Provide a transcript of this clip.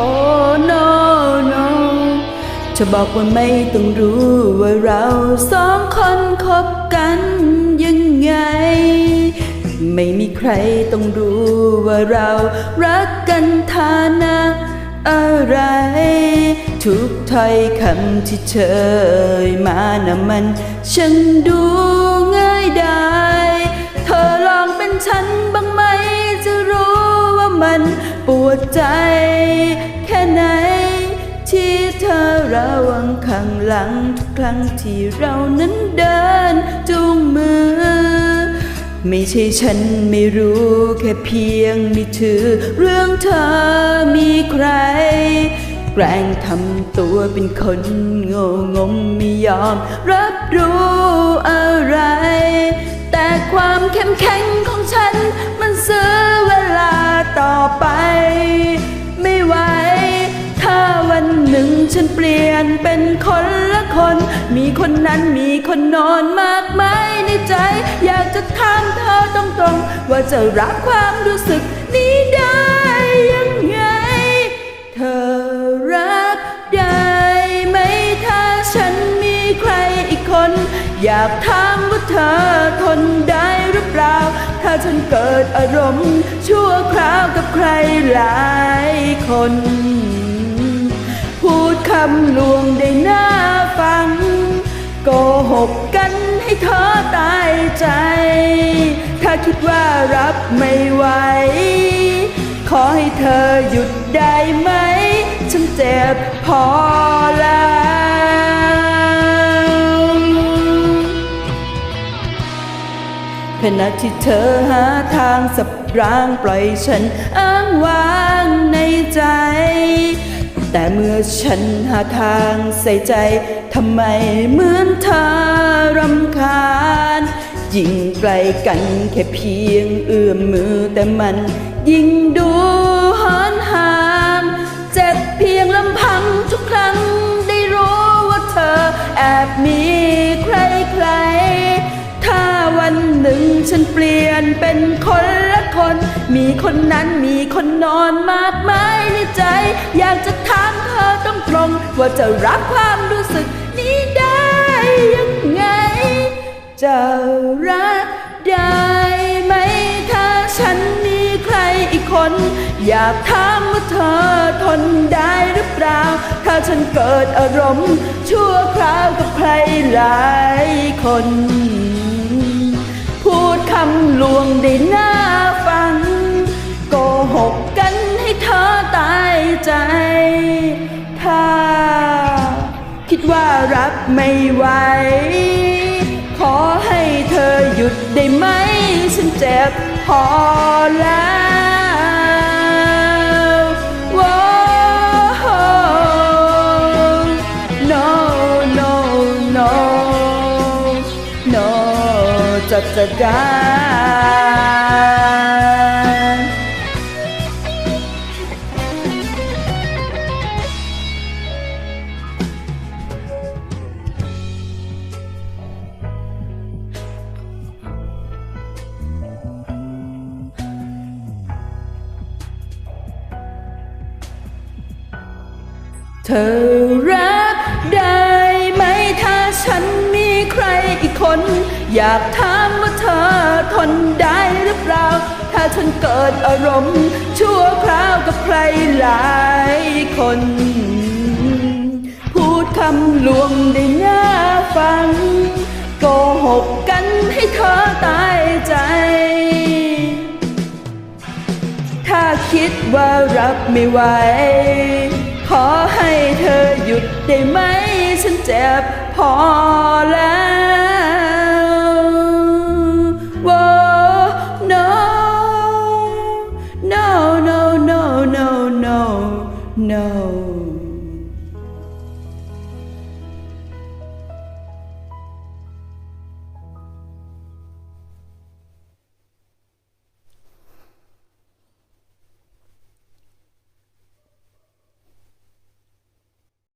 Oh no no จะบอกว่าไม่ต้องรู้ว่าเราสองคนคบกันยังไง ไม่มีใครต้องรู้ว่าเรารักกันฐานะอะไร ทุกถ้อยคำที่เธอเอ่ยมานะมันช่างดูง่ายได้เธอลองเป็นฉันบ้างไหมจะรู้ว่ามันปวดใจ เธอระวังข้างหลังทุกครั้งที่เรานั้นเดินจูงมือ ไม่ใช่ฉันไม่รู้แค่เพียงไม่ถือ เรื่องเธอมีใคร แกล้งทำตัวเป็นคนโง่งมไม่ยอม รับรู้อะไร แต่ความเข้มแข็งของฉันมันซื้อเวลาต่อไป เปลี่ยนเป็นคนละคน มีคนนั้นมีคนนอนมากมายในใจ อยากจะถามเธอตรงๆ ว่าจะรับความรู้สึกนี้ได้ยังไง เธอรับได้ไหมถ้าฉันมีใครอีกคน อยากถามว่าเธอทนได้หรือเปล่า ถ้าฉันเกิดอารมณ์ชั่วคราวกับใครหลายคน คำลวงได้น่าฟัง โกหกกันให้เธอตายใจ ถ้าคิดว่ารับไม่ไหว ขอให้เธอหยุดได้ไหม ฉันเจ็บพอแล้วขณะที่เธอหาทางสับร้างปล่อยฉันอ้างว้างในใจ แต่เมื่อฉันหาทางใส่ใจทำไมเหมือนเธอรำคาญ ยิ่งไกลกันแค่เพียงเอื้อมมือแต่มัน ยิ่งดูหอนหางเจ็บเพียงลำพังทุกครั้งได้รู้ว่าเธอแอบมีใครใครๆถ้าวันหนึ่งฉันเปลี่ยนเป็นคนละคน มีคนนั้นมีคนนอนมากมายในใจ อยากจะถามเธอตรงตรงว่าจะรับความรู้สึกนี้ได้ยังไง จะรักได้ไหมถ้าฉันมีใครอีกคน อยากถามว่าเธอทนได้หรือเปล่า ถ้าฉันเกิดอารมณ์ ชั่วคราวกับใครหลายคน พูดคำลวงได้น่า รับไม่ไหว ขอให้เธอหยุดได้ไหม ฉันเจ็บพอแล้วว้า no no no no จะจะได้ เธอรักได้ไหมถ้าฉันมีใครอีกคน อยากถามว่าเธอทนได้หรือเปล่า ถ้าฉันเกิดอารมณ์ ชั่วคราวกับใครหลายคน พูดคำลวงได้น่าฟังโกหกกันให้เธอตายใจ ถ้าคิดว่ารับไม่ไหว ขอให้เธอหยุดได้ไหม ฉันเจ็บพอแล้วว้า no no no no no no no